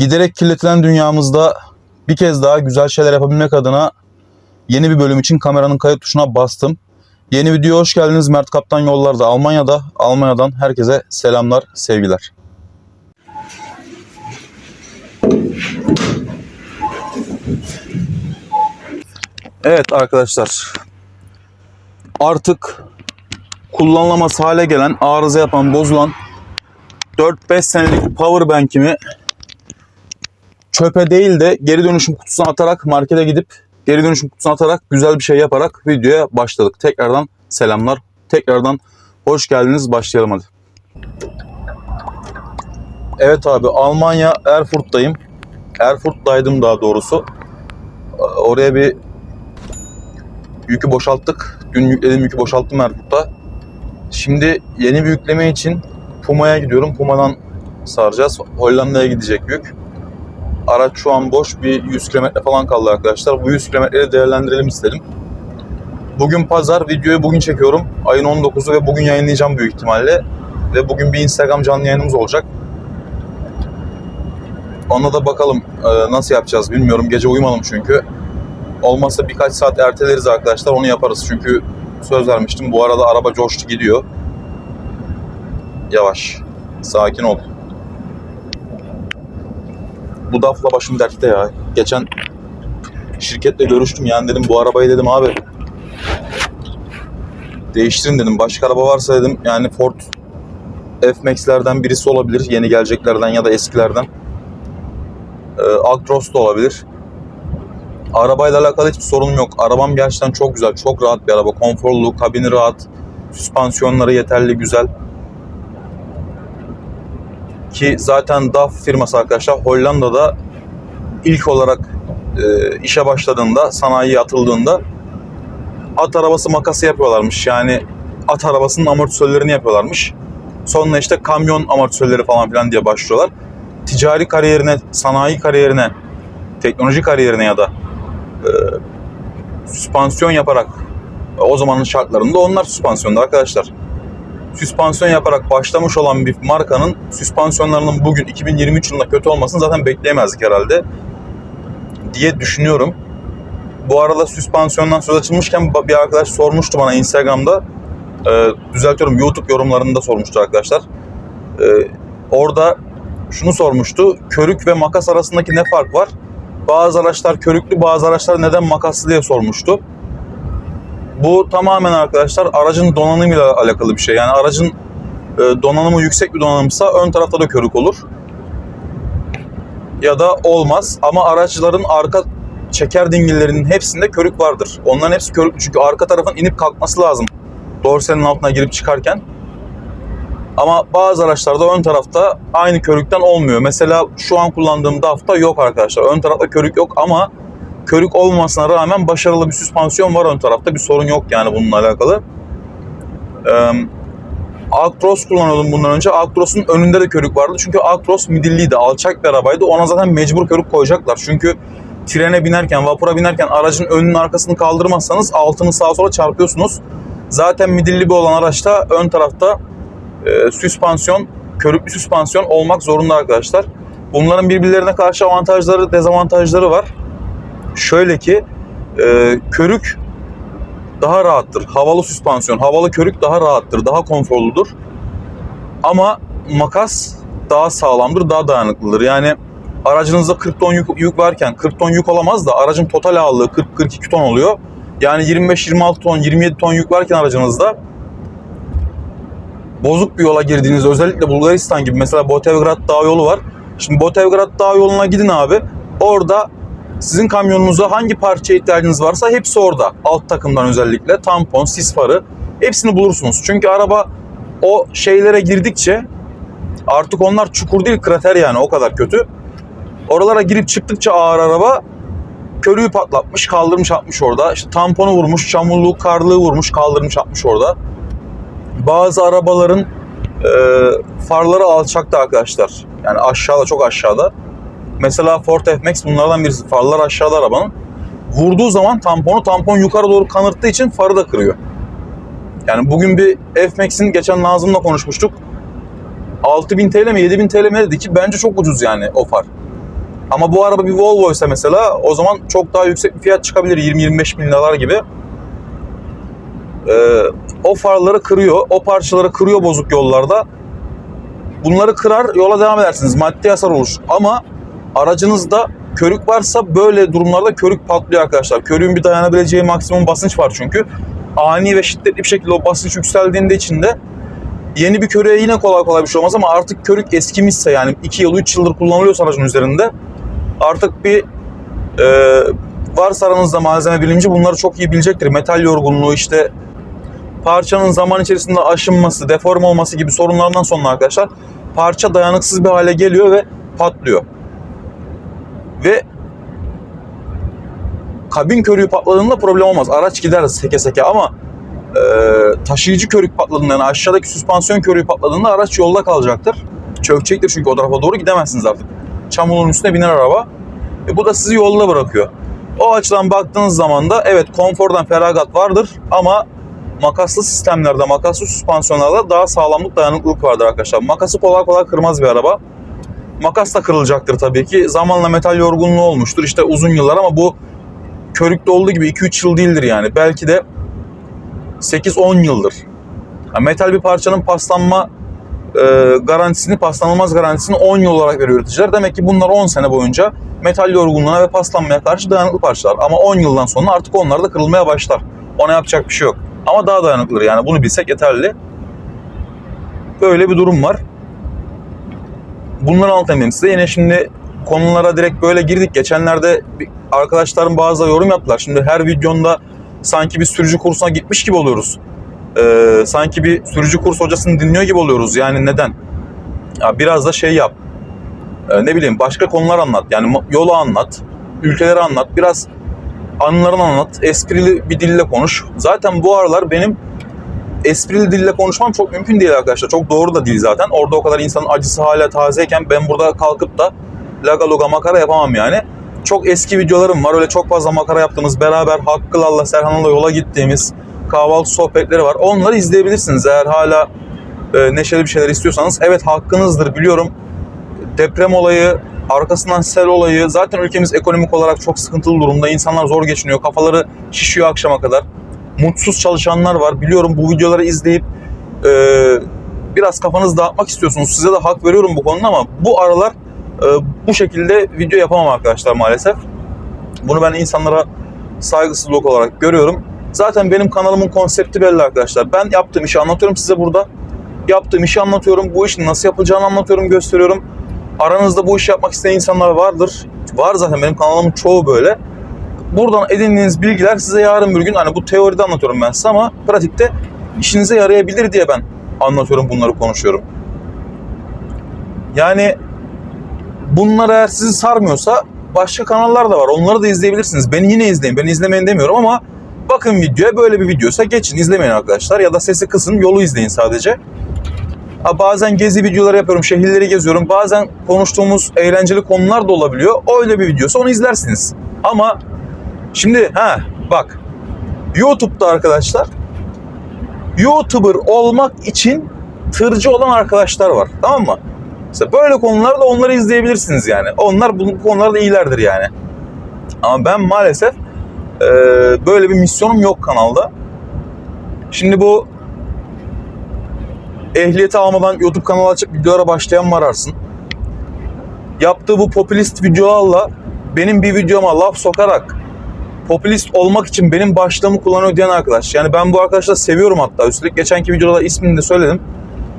Giderek kirletilen dünyamızda bir kez daha güzel şeyler yapabilmek adına yeni bir bölüm için kameranın kayıt tuşuna bastım. Yeni videoya hoş geldiniz. Mert Kaptan yollarda Almanya'da. Almanya'dan herkese selamlar, sevgiler. Evet arkadaşlar. Artık kullanılamaz hale gelen, arıza yapan, bozulan 4-5 senelik power bank'imi çöpe değil de geri dönüşüm kutusuna atarak markete gidip geri dönüşüm kutusuna atarak güzel bir şey yaparak videoya başladık. Tekrardan selamlar. Tekrardan hoş geldiniz. Başlayalım hadi. Evet abi Almanya Erfurt'tayım. Erfurt'taydım daha doğrusu. Oraya bir yükü boşalttık. Dün yüklediğim yükü boşalttım Erfurt'ta. Şimdi yeni bir yükleme için Puma'ya gidiyorum. Puma'dan saracağız. Hollanda'ya gidecek yük. Araç şu an boş. Bir 100 kilometre falan kaldı arkadaşlar. Bu 100 kilometreyi değerlendirelim istedim. Bugün pazar. Videoyu bugün çekiyorum. Ayın 19'u ve bugün yayınlayacağım büyük ihtimalle. Ve bugün bir Instagram canlı yayınımız olacak. Ona da bakalım e, nasıl yapacağız bilmiyorum. Gece uyumadım çünkü. Olmazsa birkaç saat erteleriz arkadaşlar. Onu yaparız çünkü söz vermiştim. Bu arada araba coştu gidiyor. Yavaş. Sakin ol. Bu dafla başım dertte ya. Geçen şirketle görüştüm yani dedim bu arabayı dedim abi değiştirin dedim. Başka araba varsa dedim yani Ford F-Max'lerden birisi olabilir. Yeni geleceklerden ya da eskilerden. Ee, Actros da olabilir. Arabayla alakalı hiçbir sorunum yok. Arabam gerçekten çok güzel. Çok rahat bir araba. Konforlu, kabini rahat. Süspansiyonları yeterli, güzel. Ki zaten DAF firması arkadaşlar Hollanda'da ilk olarak e, işe başladığında, sanayiye atıldığında at arabası makası yapıyorlarmış. Yani at arabasının amortisörlerini yapıyorlarmış. Sonra işte kamyon amortisörleri falan filan diye başlıyorlar. Ticari kariyerine, sanayi kariyerine, teknoloji kariyerine ya da e, süspansiyon yaparak o zamanın şartlarında onlar süspansiyonda arkadaşlar. Süspansiyon yaparak başlamış olan bir markanın süspansiyonlarının bugün 2023 yılında kötü olmasını zaten bekleyemezdik herhalde diye düşünüyorum. Bu arada süspansiyondan söz açılmışken bir arkadaş sormuştu bana Instagram'da. E, düzeltiyorum YouTube yorumlarında sormuştu arkadaşlar. E, orada şunu sormuştu. Körük ve makas arasındaki ne fark var? Bazı araçlar körüklü, bazı araçlar neden makaslı diye sormuştu. Bu tamamen arkadaşlar aracın donanımıyla alakalı bir şey. Yani aracın e, donanımı yüksek bir donanımsa ön tarafta da körük olur. Ya da olmaz ama araçların arka çeker dingillerinin hepsinde körük vardır. Onların hepsi körüklü çünkü arka tarafın inip kalkması lazım. Dorsenin altına girip çıkarken. Ama bazı araçlarda ön tarafta aynı körükten olmuyor. Mesela şu an kullandığım DAF'ta yok arkadaşlar. Ön tarafta körük yok ama körük olmamasına rağmen başarılı bir süspansiyon var ön tarafta. Bir sorun yok yani bununla alakalı. Ee, Actros kullanıyordum bundan önce. Actros'un önünde de körük vardı. Çünkü Actros midilliydi. Alçak bir arabaydı. Ona zaten mecbur körük koyacaklar. Çünkü trene binerken, vapura binerken aracın önünün arkasını kaldırmazsanız altını sağa sola çarpıyorsunuz. Zaten midilli bir olan araçta ön tarafta e, süspansiyon, körüklü süspansiyon olmak zorunda arkadaşlar. Bunların birbirlerine karşı avantajları, dezavantajları var. Şöyle ki e, körük daha rahattır. Havalı süspansiyon, havalı körük daha rahattır, daha konforludur. Ama makas daha sağlamdır, daha dayanıklıdır. Yani aracınızda 40 ton yük, yük varken 40 ton yük olamaz da aracın total ağırlığı 40-42 ton oluyor. Yani 25-26 ton, 27 ton yük varken aracınızda bozuk bir yola girdiğiniz özellikle Bulgaristan gibi mesela Botevgrad Dağ yolu var. Şimdi Botevgrad Dağ yoluna gidin abi. Orada sizin kamyonunuza hangi parça ihtiyacınız varsa hepsi orada. Alt takımdan özellikle tampon, sis farı hepsini bulursunuz. Çünkü araba o şeylere girdikçe artık onlar çukur değil krater yani o kadar kötü. Oralara girip çıktıkça ağır araba körüğü patlatmış, kaldırmış atmış orada. İşte tamponu vurmuş, çamurluğu, karlığı vurmuş, kaldırmış atmış orada. Bazı arabaların e, farları alçakta arkadaşlar. Yani aşağıda, çok aşağıda. Mesela Ford F-Max bunlardan birisi. Farlar aşağıda arabanın. Vurduğu zaman tamponu tampon yukarı doğru kanırttığı için farı da kırıyor. Yani bugün bir F-Max'in geçen Nazım'la konuşmuştuk. 6000 TL mi 7000 TL mi dedi ki bence çok ucuz yani o far. Ama bu araba bir Volvo ise mesela o zaman çok daha yüksek bir fiyat çıkabilir. 20-25 bin liralar gibi. Ee, o farları kırıyor. O parçaları kırıyor bozuk yollarda. Bunları kırar yola devam edersiniz. Maddi hasar olur. Ama aracınızda körük varsa böyle durumlarda körük patlıyor arkadaşlar. Körüğün bir dayanabileceği maksimum basınç var çünkü. Ani ve şiddetli bir şekilde o basınç yükseldiğinde içinde yeni bir körüğe yine kolay kolay bir şey olmaz ama artık körük eskimişse yani 2 yıl 3 yıldır kullanılıyorsa aracın üzerinde artık bir e, varsa aranızda malzeme bilimci bunları çok iyi bilecektir. Metal yorgunluğu işte parçanın zaman içerisinde aşınması, deform olması gibi sorunlardan sonra arkadaşlar parça dayanıksız bir hale geliyor ve patlıyor. Ve kabin körüğü patladığında problem olmaz. Araç gider seke seke ama e, taşıyıcı körük patladığında yani aşağıdaki süspansiyon körüğü patladığında araç yolda kalacaktır. Çökecektir çünkü o tarafa doğru gidemezsiniz artık. Çamurun üstüne biner araba. E, bu da sizi yolda bırakıyor. O açıdan baktığınız zaman da evet konfordan feragat vardır ama makaslı sistemlerde, makaslı süspansiyonlarda daha sağlamlık, dayanıklılık vardır arkadaşlar. Makası kolay kolay kırmaz bir araba. Makas da kırılacaktır tabii ki. Zamanla metal yorgunluğu olmuştur. İşte uzun yıllar ama bu körükte olduğu gibi 2-3 yıl değildir yani. Belki de 8-10 yıldır. Yani metal bir parçanın paslanma e, garantisini, paslanılmaz garantisini 10 yıl olarak veriyor üreticiler. Demek ki bunlar 10 sene boyunca metal yorgunluğuna ve paslanmaya karşı dayanıklı parçalar. Ama 10 yıldan sonra artık onlar da kırılmaya başlar. Ona yapacak bir şey yok. Ama daha dayanıklıdır yani bunu bilsek yeterli. Böyle bir durum var. Bunları anlatayım size. Yine şimdi konulara direkt böyle girdik. Geçenlerde arkadaşlarım bazı yorum yaptılar. Şimdi her videonda sanki bir sürücü kursuna gitmiş gibi oluyoruz. Ee, sanki bir sürücü kurs hocasını dinliyor gibi oluyoruz. Yani neden? Ya biraz da şey yap. Ee, ne bileyim başka konular anlat. Yani yolu anlat. Ülkeleri anlat. Biraz anılarını anlat. Esprili bir dille konuş. Zaten bu aralar benim esprili dille konuşmam çok mümkün değil arkadaşlar. Çok doğru da değil zaten. Orada o kadar insanın acısı hala tazeyken ben burada kalkıp da laga luga makara yapamam yani. Çok eski videolarım var. Öyle çok fazla makara yaptığımız, beraber Hakkılal'la, Serhan'la yola gittiğimiz kahvaltı sohbetleri var. Onları izleyebilirsiniz eğer hala e, neşeli bir şeyler istiyorsanız. Evet hakkınızdır biliyorum. Deprem olayı, arkasından sel olayı. Zaten ülkemiz ekonomik olarak çok sıkıntılı durumda. İnsanlar zor geçiniyor. Kafaları şişiyor akşama kadar. Mutsuz çalışanlar var. Biliyorum bu videoları izleyip e, biraz kafanızı dağıtmak istiyorsunuz. Size de hak veriyorum bu konuda ama bu aralar e, bu şekilde video yapamam arkadaşlar maalesef. Bunu ben insanlara saygısızlık olarak görüyorum. Zaten benim kanalımın konsepti belli arkadaşlar. Ben yaptığım işi anlatıyorum size burada. Yaptığım işi anlatıyorum. Bu işin nasıl yapılacağını anlatıyorum, gösteriyorum. Aranızda bu işi yapmak isteyen insanlar vardır. Var zaten benim kanalımın çoğu böyle. Buradan edindiğiniz bilgiler size yarın bir gün hani bu teoride anlatıyorum ben size ama pratikte işinize yarayabilir diye ben anlatıyorum bunları konuşuyorum. Yani bunlar eğer sizi sarmıyorsa başka kanallar da var. Onları da izleyebilirsiniz. Beni yine izleyin. Beni izlemeyin demiyorum ama bakın videoya böyle bir videoysa geçin izlemeyin arkadaşlar. Ya da sesi kısın yolu izleyin sadece. Ha, bazen gezi videoları yapıyorum. Şehirleri geziyorum. Bazen konuştuğumuz eğlenceli konular da olabiliyor. Öyle bir videosa onu izlersiniz. Ama şimdi ha bak YouTube'da arkadaşlar YouTuber olmak için tırcı olan arkadaşlar var. Tamam mı? Mesela böyle konularda onları izleyebilirsiniz yani. Onlar bu konularda iyilerdir yani. Ama ben maalesef e, böyle bir misyonum yok kanalda. Şimdi bu ehliyeti almadan YouTube kanalı açıp videolara başlayan var arsın. Yaptığı bu popülist videolarla benim bir videoma laf sokarak popülist olmak için benim başlığımı kullanıyor diyen arkadaş. Yani ben bu arkadaşları seviyorum hatta. Üstelik geçenki videoda da ismini de söyledim.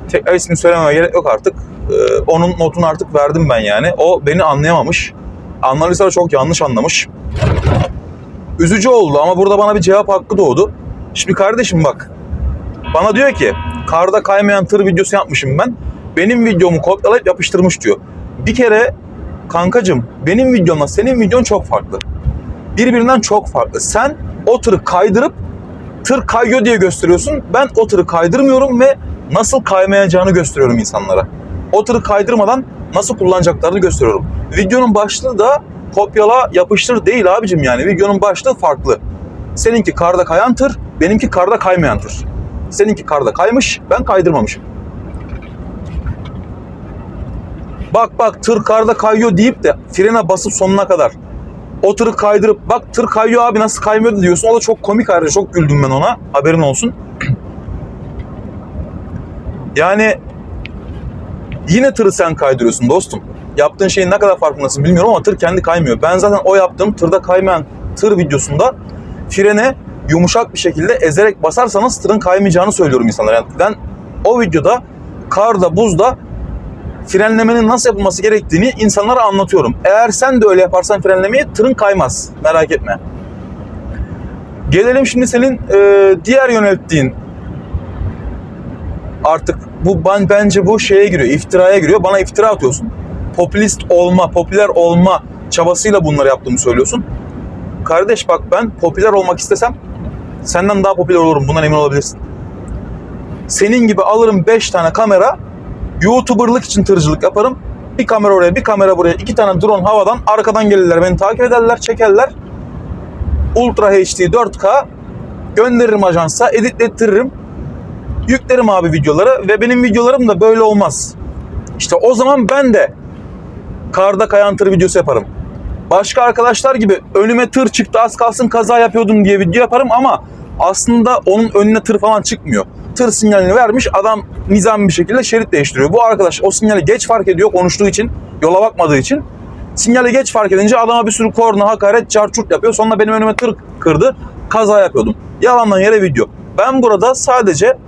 Tekrar ismini söylememe gerek yok artık. Ee, onun notunu artık verdim ben yani. O beni anlayamamış. Anladıysa da çok yanlış anlamış. Üzücü oldu ama burada bana bir cevap hakkı doğdu. Şimdi kardeşim bak. Bana diyor ki karda kaymayan tır videosu yapmışım ben. Benim videomu kopyalayıp yapıştırmış diyor. Bir kere kankacım benim videomla senin videon çok farklı. Birbirinden çok farklı. Sen o tırı kaydırıp tır kayıyor diye gösteriyorsun. Ben o tırı kaydırmıyorum ve nasıl kaymayacağını gösteriyorum insanlara. O tırı kaydırmadan nasıl kullanacaklarını gösteriyorum. Videonun başlığı da kopyala yapıştır değil abicim yani. Videonun başlığı farklı. Seninki karda kayan tır, benimki karda kaymayan tır. Seninki karda kaymış, ben kaydırmamışım. bak bak tır karda kayıyor deyip de frene basıp sonuna kadar o tırı kaydırıp bak tır kayıyor abi nasıl kaymıyordu diyorsun. O da çok komik ayrıca çok güldüm ben ona. Haberin olsun. Yani yine tırı sen kaydırıyorsun dostum. Yaptığın şeyin ne kadar farkındasın bilmiyorum ama tır kendi kaymıyor. Ben zaten o yaptığım tırda kaymayan tır videosunda frene yumuşak bir şekilde ezerek basarsanız tırın kaymayacağını söylüyorum insanlara. Yani ben o videoda karda, buzda frenlemenin nasıl yapılması gerektiğini insanlara anlatıyorum. Eğer sen de öyle yaparsan frenlemeyi tırın kaymaz. Merak etme. Gelelim şimdi senin e, diğer yönelttiğin artık bu ben bence bu şeye giriyor, iftiraya giriyor. Bana iftira atıyorsun. Popülist olma, popüler olma çabasıyla bunları yaptığımı söylüyorsun. Kardeş bak ben popüler olmak istesem senden daha popüler olurum. Bundan emin olabilirsin. Senin gibi alırım 5 tane kamera YouTuber'lık için tırcılık yaparım. Bir kamera oraya, bir kamera buraya, iki tane drone havadan arkadan gelirler, beni takip ederler, çekerler. Ultra HD 4K gönderirim ajansa, editlettiririm. Yüklerim abi videoları ve benim videolarım da böyle olmaz. İşte o zaman ben de karda kayan tır videosu yaparım. Başka arkadaşlar gibi önüme tır çıktı az kalsın kaza yapıyordum diye video yaparım ama aslında onun önüne tır falan çıkmıyor. Tır sinyalini vermiş adam nizami bir şekilde şerit değiştiriyor. Bu arkadaş o sinyali geç fark ediyor konuştuğu için, yola bakmadığı için. Sinyali geç fark edince adama bir sürü korna, hakaret, çarçurt yapıyor. Sonra benim önüme tır kırdı, kaza yapıyordum. Yalandan yere video. Ben burada sadece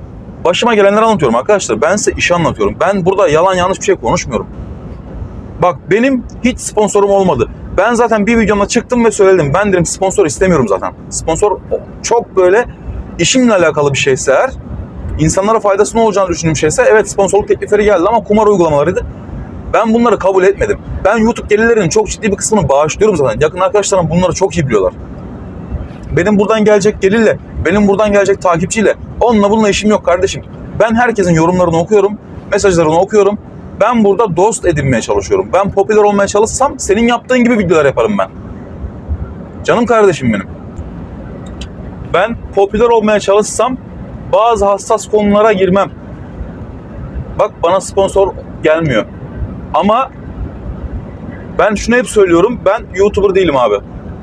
başıma gelenleri anlatıyorum arkadaşlar. Ben size işi anlatıyorum. Ben burada yalan yanlış bir şey konuşmuyorum. Bak benim hiç sponsorum olmadı. Ben zaten bir videomda çıktım ve söyledim. Ben dedim sponsor istemiyorum zaten. Sponsor çok böyle işimle alakalı bir şeyse eğer, insanlara faydasının olacağını düşündüğüm şeyse evet sponsorluk teklifleri geldi ama kumar uygulamalarıydı. Ben bunları kabul etmedim. Ben YouTube gelirlerinin çok ciddi bir kısmını bağışlıyorum zaten. Yakın arkadaşlarım bunları çok iyi biliyorlar. Benim buradan gelecek gelirle, benim buradan gelecek takipçiyle onunla bununla işim yok kardeşim. Ben herkesin yorumlarını okuyorum, mesajlarını okuyorum. Ben burada dost edinmeye çalışıyorum. Ben popüler olmaya çalışsam senin yaptığın gibi videolar yaparım ben. Canım kardeşim benim. Ben popüler olmaya çalışsam bazı hassas konulara girmem. Bak bana sponsor gelmiyor. Ama ben şunu hep söylüyorum. Ben YouTuber değilim abi.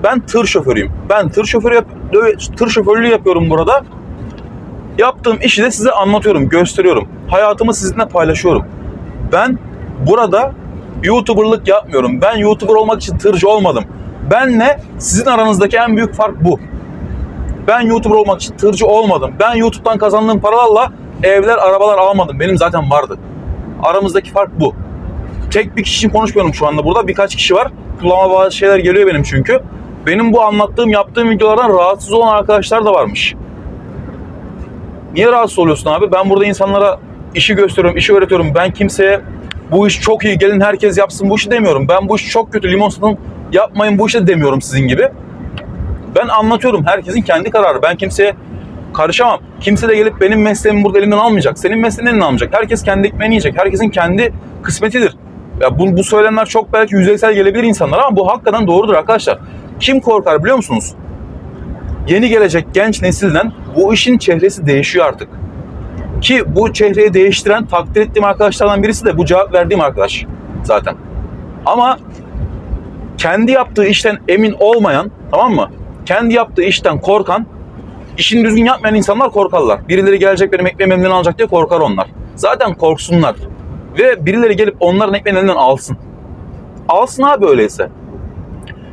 Ben tır şoförüyüm. Ben tır şoförü yap tır şoförlüğü yapıyorum burada. Yaptığım işi de size anlatıyorum, gösteriyorum. Hayatımı sizinle paylaşıyorum. Ben burada YouTuber'lık yapmıyorum. Ben YouTuber olmak için tırcı olmadım. Benle sizin aranızdaki en büyük fark bu. Ben YouTuber olmak için tırcı olmadım. Ben YouTube'dan kazandığım paralarla evler, arabalar almadım. Benim zaten vardı. Aramızdaki fark bu. Tek bir kişi konuşmuyorum şu anda burada. Birkaç kişi var. Kulağıma bazı şeyler geliyor benim çünkü. Benim bu anlattığım, yaptığım videolardan rahatsız olan arkadaşlar da varmış. Niye rahatsız oluyorsun abi? Ben burada insanlara işi gösteriyorum, işi öğretiyorum. Ben kimseye bu iş çok iyi, gelin herkes yapsın bu işi demiyorum. Ben bu iş çok kötü, limon satın yapmayın bu işi de demiyorum sizin gibi. Ben anlatıyorum. Herkesin kendi kararı. Ben kimseye karışamam. Kimse de gelip benim mesleğimi burada elimden almayacak. Senin mesleğini elinden almayacak. Herkes kendi ekmeğini yiyecek. Herkesin kendi kısmetidir. Ya bu, bu söylemler çok belki yüzeysel gelebilir insanlara ama bu hakikaten doğrudur arkadaşlar. Kim korkar biliyor musunuz? Yeni gelecek genç nesilden bu işin çehresi değişiyor artık. Ki bu çehreyi değiştiren takdir ettiğim arkadaşlardan birisi de bu cevap verdiğim arkadaş zaten. Ama kendi yaptığı işten emin olmayan tamam mı? Kendi yaptığı işten korkan, işini düzgün yapmayan insanlar korkarlar. Birileri gelecek benim ekmeğimi elimden alacak diye korkar onlar. Zaten korksunlar. Ve birileri gelip onların ekmeğini elinden alsın. Alsın abi öyleyse.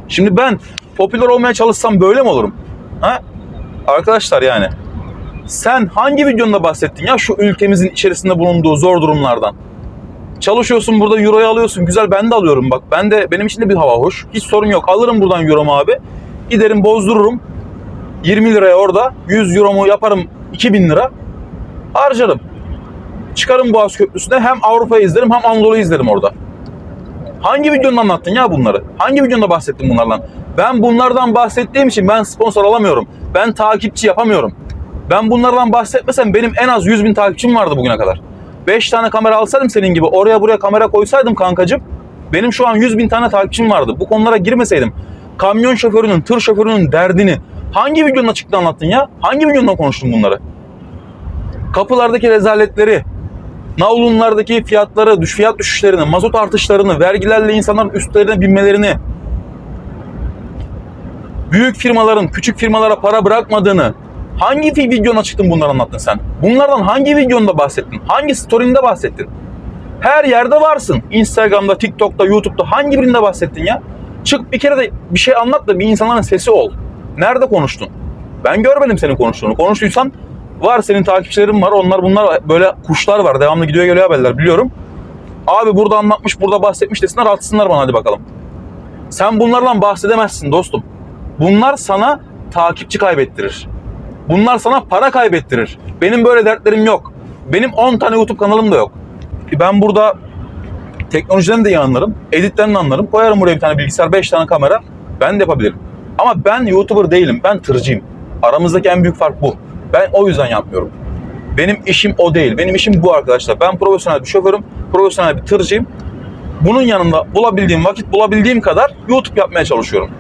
Şimdi ben popüler olmaya çalışsam böyle mi olurum? Ha? Arkadaşlar yani sen hangi videonda bahsettin ya şu ülkemizin içerisinde bulunduğu zor durumlardan? Çalışıyorsun burada euroyu alıyorsun. Güzel ben de alıyorum bak. Ben de benim için de bir hava hoş. Hiç sorun yok. Alırım buradan euromu abi. Giderim bozdururum. 20 liraya orada 100 euromu yaparım 2000 lira. Harcarım. Çıkarım Boğaz Köprüsü'ne hem Avrupa'yı izlerim hem Anadolu'yu izlerim orada. Hangi videonda anlattın ya bunları? Hangi videonda bahsettin bunlardan? Ben bunlardan bahsettiğim için ben sponsor alamıyorum. Ben takipçi yapamıyorum. Ben bunlardan bahsetmesem benim en az 100 bin takipçim vardı bugüne kadar. 5 tane kamera alsaydım senin gibi oraya buraya kamera koysaydım kankacım benim şu an 100 bin tane takipçim vardı. Bu konulara girmeseydim kamyon şoförünün, tır şoförünün derdini hangi videonda çıktı anlattın ya? Hangi videonda konuştun bunları? Kapılardaki rezaletleri, Navlunlardaki fiyatları, düş fiyat düşüşlerini, mazot artışlarını, vergilerle insanların üstlerine binmelerini, büyük firmaların küçük firmalara para bırakmadığını, hangi videona çıktın bunları anlattın sen? Bunlardan hangi videonda bahsettin? Hangi story'inde bahsettin? Her yerde varsın. Instagram'da, TikTok'ta, YouTube'da hangi birinde bahsettin ya? Çık bir kere de bir şey anlat da bir insanların sesi ol. Nerede konuştun? Ben görmedim senin konuştuğunu. Konuştuysan var senin takipçilerin var. Onlar bunlar böyle kuşlar var. Devamlı gidiyor geliyor haberler biliyorum. Abi burada anlatmış, burada bahsetmiş desinler atsınlar bana hadi bakalım. Sen bunlardan bahsedemezsin dostum. Bunlar sana takipçi kaybettirir. Bunlar sana para kaybettirir. Benim böyle dertlerim yok. Benim 10 tane YouTube kanalım da yok. Ben burada teknolojiden de iyi anlarım. Editten anlarım. Koyarım buraya bir tane bilgisayar, 5 tane kamera. Ben de yapabilirim. Ama ben YouTuber değilim. Ben tırcıyım. Aramızdaki en büyük fark bu. Ben o yüzden yapmıyorum. Benim işim o değil. Benim işim bu arkadaşlar. Ben profesyonel bir şoförüm. Profesyonel bir tırcıyım. Bunun yanında bulabildiğim vakit bulabildiğim kadar YouTube yapmaya çalışıyorum.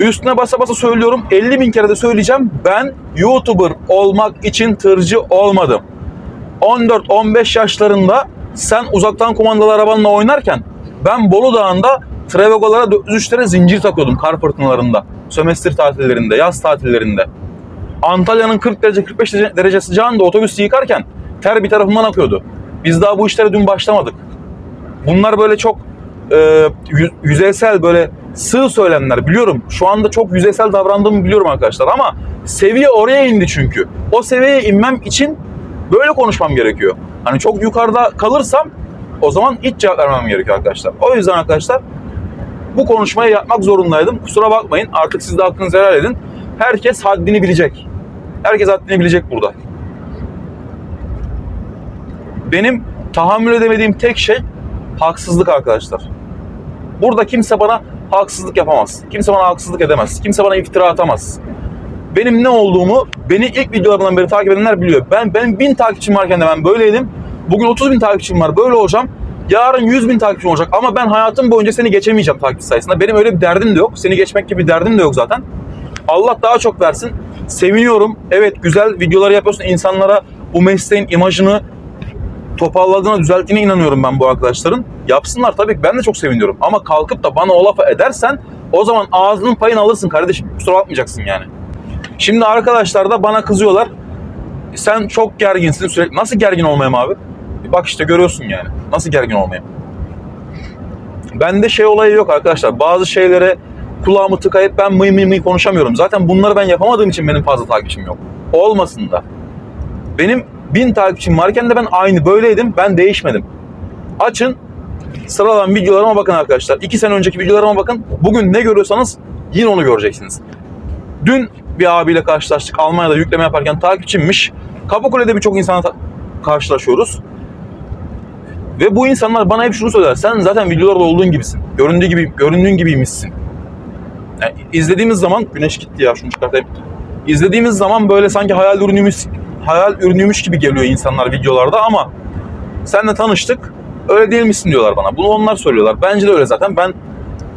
Üstüne basa basa söylüyorum. 50 bin kere de söyleyeceğim. Ben YouTuber olmak için tırcı olmadım. 14-15 yaşlarında sen uzaktan kumandalı arabanla oynarken ben Bolu Dağı'nda Trevego'lara 403'lere zincir takıyordum kar fırtınalarında. Sömestr tatillerinde, yaz tatillerinde. Antalya'nın 40 derece 45 derece- sıcağında otobüs yıkarken ter bir tarafımdan akıyordu. Biz daha bu işlere dün başlamadık. Bunlar böyle çok e, yü- yüzeysel böyle sığ söylemler biliyorum. Şu anda çok yüzeysel davrandığımı biliyorum arkadaşlar ama seviye oraya indi çünkü. O seviyeye inmem için böyle konuşmam gerekiyor. Hani çok yukarıda kalırsam o zaman hiç cevap vermem gerekiyor arkadaşlar. O yüzden arkadaşlar bu konuşmayı yapmak zorundaydım. Kusura bakmayın artık siz de hakkınızı helal edin. Herkes haddini bilecek. Herkes haddini bilecek burada. Benim tahammül edemediğim tek şey haksızlık arkadaşlar. Burada kimse bana haksızlık yapamaz. Kimse bana haksızlık edemez. Kimse bana iftira atamaz. Benim ne olduğumu beni ilk videolarımdan beri takip edenler biliyor. Ben benim bin takipçim varken de ben böyleydim. Bugün 30 bin takipçim var böyle olacağım. Yarın 100 bin takipçim olacak ama ben hayatım boyunca seni geçemeyeceğim takipçi sayısında. Benim öyle bir derdim de yok. Seni geçmek gibi bir derdim de yok zaten. Allah daha çok versin. Seviniyorum. Evet güzel videolar yapıyorsun. İnsanlara bu mesleğin imajını toparladığına, düzelttiğine inanıyorum ben bu arkadaşların. Yapsınlar tabii ki ben de çok seviniyorum. Ama kalkıp da bana o lafı edersen o zaman ağzının payını alırsın kardeşim. Kusura bakmayacaksın yani. Şimdi arkadaşlar da bana kızıyorlar. Sen çok gerginsin sürekli. Nasıl gergin olmayayım abi? Bak işte görüyorsun yani. Nasıl gergin olmayayım? Bende şey olayı yok arkadaşlar. Bazı şeylere kulağımı tıkayıp ben mıy mıy mıy konuşamıyorum. Zaten bunları ben yapamadığım için benim fazla takipçim yok. Olmasın da. Benim bin takipçim varken de ben aynı böyleydim. Ben değişmedim. Açın sıralan videolarıma bakın arkadaşlar. İki sene önceki videolarıma bakın. Bugün ne görüyorsanız yine onu göreceksiniz. Dün bir abiyle karşılaştık. Almanya'da yükleme yaparken takipçimmiş. Kapıkule'de birçok insana karşılaşıyoruz. Ve bu insanlar bana hep şunu söyler. Sen zaten videolarda olduğun gibisin. Göründüğü gibi göründüğün gibiymişsin. Yani izlediğimiz zaman güneş gitti ya şunu çıkartayım. İzlediğimiz zaman böyle sanki hayal ürünümüş hayal ürünüymüş gibi geliyor insanlar videolarda ama senle tanıştık. Öyle değil misin diyorlar bana. Bunu onlar söylüyorlar. Bence de öyle zaten. Ben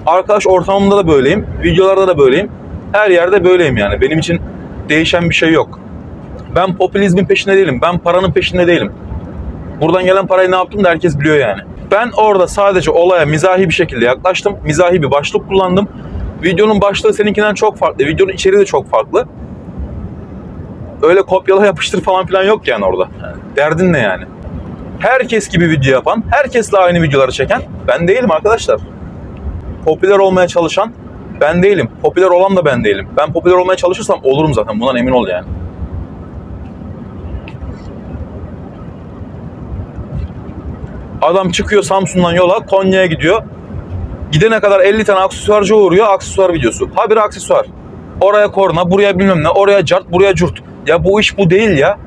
arkadaş ortamımda da böyleyim. Videolarda da böyleyim. Her yerde böyleyim yani. Benim için değişen bir şey yok. Ben popülizmin peşinde değilim. Ben paranın peşinde değilim. Buradan gelen parayı ne yaptım da herkes biliyor yani. Ben orada sadece olaya mizahi bir şekilde yaklaştım. Mizahi bir başlık kullandım. Videonun başlığı seninkinden çok farklı. Videonun içeriği de çok farklı. Öyle kopyala yapıştır falan filan yok yani orada. Derdin ne yani? Herkes gibi video yapan, herkesle aynı videoları çeken ben değilim arkadaşlar. Popüler olmaya çalışan ben değilim. Popüler olan da ben değilim. Ben popüler olmaya çalışırsam olurum zaten. Bundan emin ol yani. Adam çıkıyor Samsun'dan yola Konya'ya gidiyor. Gidene kadar 50 tane aksesuarcı uğruyor. Aksesuar videosu. Habire aksesuar. Oraya korna, buraya bilmem ne, oraya cart, buraya curt. Ya bu iş bu değil ya.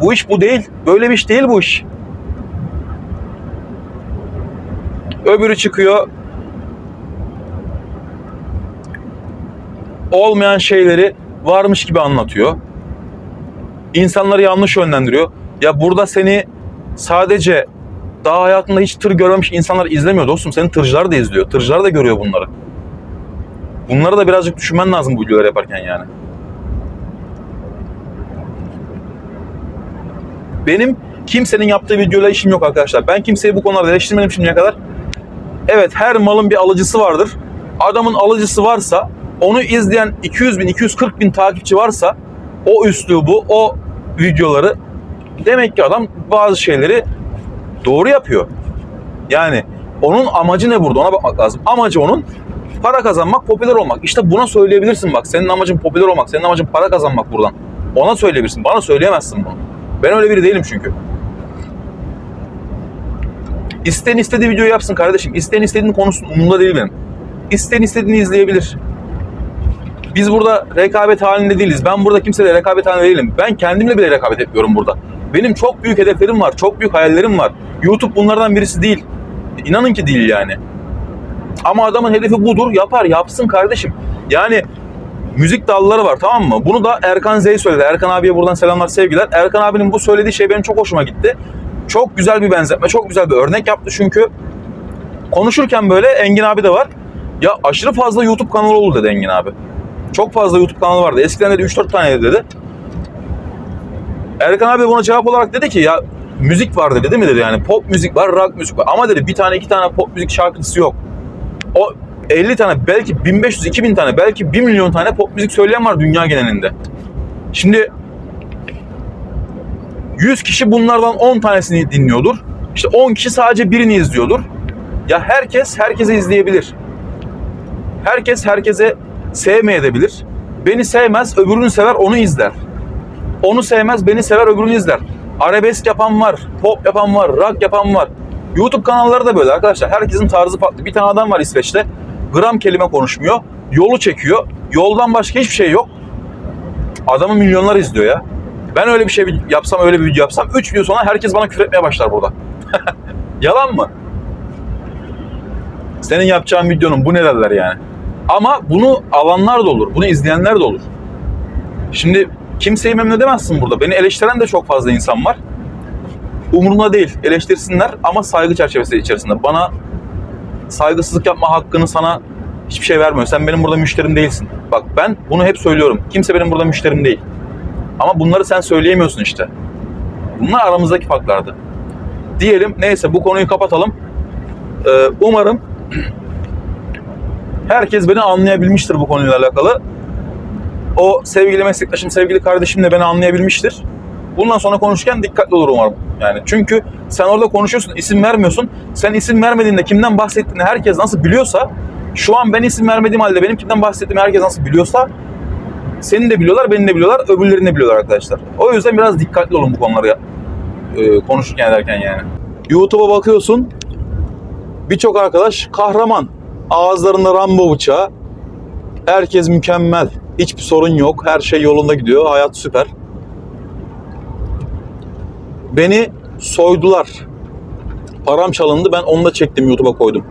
Bu iş bu değil. Böyle bir iş değil bu iş. Öbürü çıkıyor. Olmayan şeyleri varmış gibi anlatıyor. İnsanları yanlış yönlendiriyor. Ya burada seni sadece daha hayatında hiç tır görmemiş insanlar izlemiyor dostum. Senin tırcılar da izliyor. Tırcılar da görüyor bunları. Bunları da birazcık düşünmen lazım bu videoları yaparken yani. Benim Kimsenin yaptığı videoyla işim yok arkadaşlar. Ben kimseyi bu konularda eleştirmedim şimdiye kadar. Evet her malın bir alıcısı vardır. Adamın alıcısı varsa onu izleyen 200 bin, 240 bin takipçi varsa o üslubu, o videoları demek ki adam bazı şeyleri doğru yapıyor. Yani onun amacı ne burada ona bakmak lazım. Amacı onun para kazanmak, popüler olmak. İşte buna söyleyebilirsin bak. Senin amacın popüler olmak, senin amacın para kazanmak buradan. Ona söyleyebilirsin. Bana söyleyemezsin bunu. Ben öyle biri değilim çünkü. İsteyen istediği videoyu yapsın kardeşim. İsteyen istediğini konuşsun. Umurumda değil benim. İsteyen istediğini izleyebilir. Biz burada rekabet halinde değiliz. Ben burada kimseyle rekabet halinde değilim. Ben kendimle bile rekabet etmiyorum burada. Benim çok büyük hedeflerim var. Çok büyük hayallerim var. YouTube bunlardan birisi değil. İnanın ki değil yani. Ama adamın hedefi budur. Yapar. Yapsın kardeşim. Yani müzik dalları var tamam mı? Bunu da Erkan Zey söyledi. Erkan abiye buradan selamlar sevgiler. Erkan abinin bu söylediği şey benim çok hoşuma gitti. Çok güzel bir benzetme, çok güzel bir örnek yaptı çünkü konuşurken böyle Engin abi de var. Ya aşırı fazla YouTube kanalı oldu dedi Engin abi. Çok fazla YouTube kanalı vardı. Eskiden dedi 3-4 tane dedi. Erkan abi buna cevap olarak dedi ki ya müzik var dedi değil mi dedi yani pop müzik var, rock müzik var. Ama dedi bir tane iki tane pop müzik şarkıcısı yok. O 50 tane belki 1500-2000 tane belki 1 milyon tane pop müzik söyleyen var dünya genelinde. Şimdi 100 kişi bunlardan 10 tanesini dinliyordur. İşte 10 kişi sadece birini izliyordur. Ya herkes herkese izleyebilir. Herkes herkese sevmeyebilir. Beni sevmez, öbürünü sever, onu izler. Onu sevmez, beni sever, öbürünü izler. Arabesk yapan var, pop yapan var, rock yapan var. YouTube kanalları da böyle arkadaşlar. Herkesin tarzı farklı. Bir tane adam var İsveç'te. Gram kelime konuşmuyor. Yolu çekiyor. Yoldan başka hiçbir şey yok. Adamı milyonlar izliyor ya. Ben öyle bir şey yapsam, öyle bir video yapsam 3 video sonra herkes bana küfür etmeye başlar burada. Yalan mı? Senin yapacağın videonun bu ne derler yani. Ama bunu alanlar da olur. Bunu izleyenler de olur. Şimdi kimseyi memnun edemezsin burada. Beni eleştiren de çok fazla insan var. Umurumda değil. Eleştirsinler ama saygı çerçevesi içerisinde. Bana saygısızlık yapma hakkını sana hiçbir şey vermiyor. Sen benim burada müşterim değilsin. Bak ben bunu hep söylüyorum. Kimse benim burada müşterim değil. Ama bunları sen söyleyemiyorsun işte. Bunlar aramızdaki farklardı. Diyelim neyse bu konuyu kapatalım. Ee, umarım herkes beni anlayabilmiştir bu konuyla alakalı. O sevgili meslektaşım, sevgili kardeşim de beni anlayabilmiştir. Bundan sonra konuşurken dikkatli olur umarım. Yani çünkü sen orada konuşuyorsun, isim vermiyorsun. Sen isim vermediğinde kimden bahsettiğini herkes nasıl biliyorsa, şu an ben isim vermediğim halde benim kimden bahsettiğimi herkes nasıl biliyorsa, seni de biliyorlar, beni de biliyorlar, öbürlerini de biliyorlar arkadaşlar. O yüzden biraz dikkatli olun bu konuları e, konuşurken ederken yani. YouTube'a bakıyorsun, birçok arkadaş kahraman. Ağızlarında Rambo bıçağı. Herkes mükemmel. Hiçbir sorun yok. Her şey yolunda gidiyor. Hayat süper. Beni soydular. Param çalındı. Ben onu da çektim YouTube'a koydum.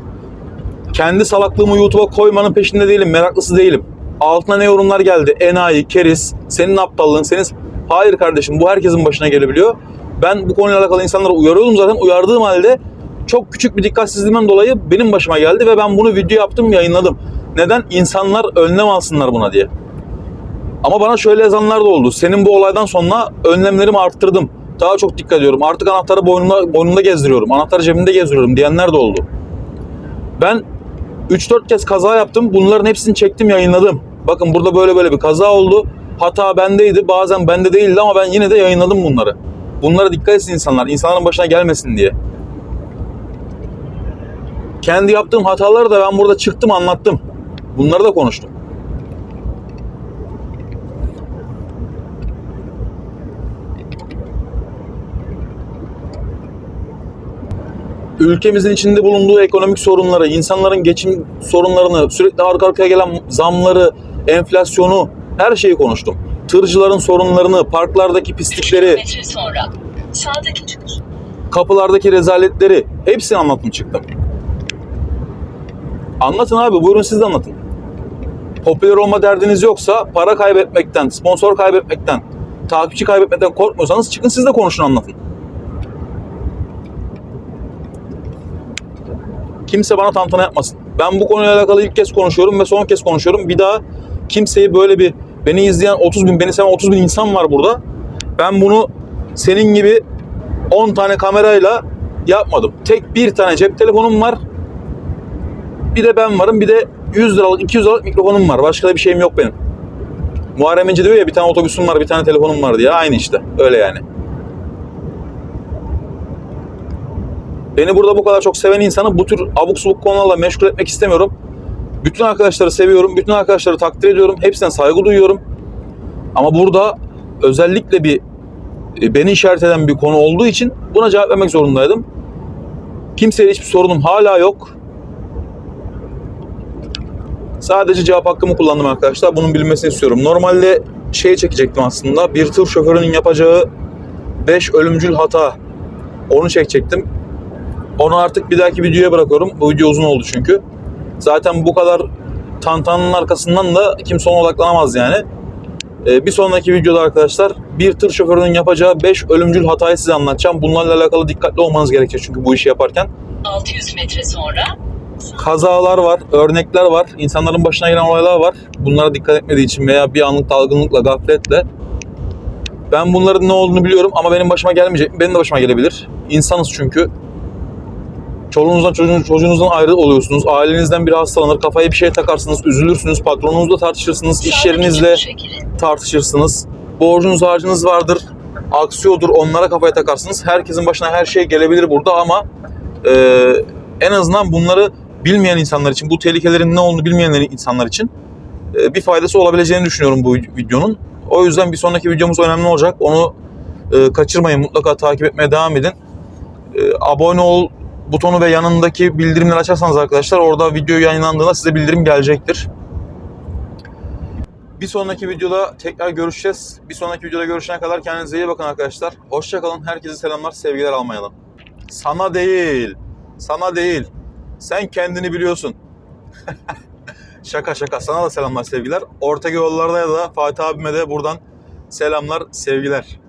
Kendi salaklığımı YouTube'a koymanın peşinde değilim. Meraklısı değilim. Altına ne yorumlar geldi? Enayi, keriz, senin aptallığın, senin... Hayır kardeşim bu herkesin başına gelebiliyor. Ben bu konuyla alakalı insanlara uyarıyordum zaten. Uyardığım halde çok küçük bir dikkatsizliğimden dolayı benim başıma geldi ve ben bunu video yaptım, yayınladım. Neden? İnsanlar önlem alsınlar buna diye. Ama bana şöyle yazanlar da oldu. Senin bu olaydan sonra önlemlerimi arttırdım. Daha çok dikkat ediyorum. Artık anahtarı boynumda, boynumda gezdiriyorum. Anahtarı cebimde gezdiriyorum diyenler de oldu. Ben 3-4 kez kaza yaptım. Bunların hepsini çektim, yayınladım. Bakın burada böyle böyle bir kaza oldu. Hata bendeydi. Bazen bende değildi ama ben yine de yayınladım bunları. Bunlara dikkat etsin insanlar. İnsanların başına gelmesin diye. Kendi yaptığım hataları da ben burada çıktım anlattım. Bunları da konuştum. ülkemizin içinde bulunduğu ekonomik sorunları, insanların geçim sorunlarını, sürekli arka arkaya gelen zamları, enflasyonu, her şeyi konuştum. Tırcıların sorunlarını, parklardaki pislikleri, sonra sağdaki kapılardaki rezaletleri hepsini anlattım çıktım. Anlatın abi buyurun siz de anlatın. Popüler olma derdiniz yoksa para kaybetmekten, sponsor kaybetmekten, takipçi kaybetmekten korkmuyorsanız çıkın siz de konuşun anlatın. Kimse bana tantana yapmasın. Ben bu konuyla alakalı ilk kez konuşuyorum ve son kez konuşuyorum. Bir daha kimseyi böyle bir beni izleyen 30 bin, beni seven 30 bin insan var burada. Ben bunu senin gibi 10 tane kamerayla yapmadım. Tek bir tane cep telefonum var. Bir de ben varım. Bir de 100 liralık 200 liralık mikrofonum var. Başka da bir şeyim yok benim. Muharrem İnce diyor ya bir tane otobüsüm var bir tane telefonum var diye. Aynı işte. Öyle yani. Beni burada bu kadar çok seven insanı bu tür abuk subuk konularla meşgul etmek istemiyorum. Bütün arkadaşları seviyorum. Bütün arkadaşları takdir ediyorum. Hepsine saygı duyuyorum. Ama burada özellikle bir e, beni işaret eden bir konu olduğu için buna cevap vermek zorundaydım. Kimseyle hiçbir sorunum hala yok. Sadece cevap hakkımı kullandım arkadaşlar. Bunun bilinmesini istiyorum. Normalde şey çekecektim aslında. Bir tır şoförünün yapacağı 5 ölümcül hata. Onu çekecektim. Onu artık bir dahaki videoya bırakıyorum. Bu video uzun oldu çünkü. Zaten bu kadar tantanın arkasından da kimse ona odaklanamaz yani. Ee, bir sonraki videoda arkadaşlar bir tır şoförünün yapacağı 5 ölümcül hatayı size anlatacağım. Bunlarla alakalı dikkatli olmanız gerekiyor çünkü bu işi yaparken. 600 metre sonra Kazalar var, örnekler var, insanların başına gelen olaylar var. Bunlara dikkat etmediği için veya bir anlık dalgınlıkla, gafletle. Ben bunların ne olduğunu biliyorum ama benim başıma gelmeyecek. Benim de başıma gelebilir. İnsanız çünkü. Çoluğunuzdan çocuğunuz, çocuğunuzdan ayrı oluyorsunuz. Ailenizden biri hastalanır, kafaya bir şey takarsınız, üzülürsünüz, patronunuzla tartışırsınız, iş yerinizle tartışırsınız. Borcunuz harcınız vardır. Aksiyodur onlara kafaya takarsınız. Herkesin başına her şey gelebilir burada ama e, en azından bunları bilmeyen insanlar için, bu tehlikelerin ne olduğunu bilmeyen insanlar için e, bir faydası olabileceğini düşünüyorum bu videonun. O yüzden bir sonraki videomuz önemli olacak. Onu e, kaçırmayın. Mutlaka takip etmeye devam edin. E, abone ol butonu ve yanındaki bildirimleri açarsanız arkadaşlar orada video yayınlandığında size bildirim gelecektir. Bir sonraki videoda tekrar görüşeceğiz. Bir sonraki videoda görüşene kadar kendinize iyi bakın arkadaşlar. Hoşçakalın. Herkese selamlar, sevgiler almayalım. Sana değil. Sana değil. Sen kendini biliyorsun. şaka şaka. Sana da selamlar, sevgiler. Orta yollarda ya da Fatih abime de buradan selamlar, sevgiler.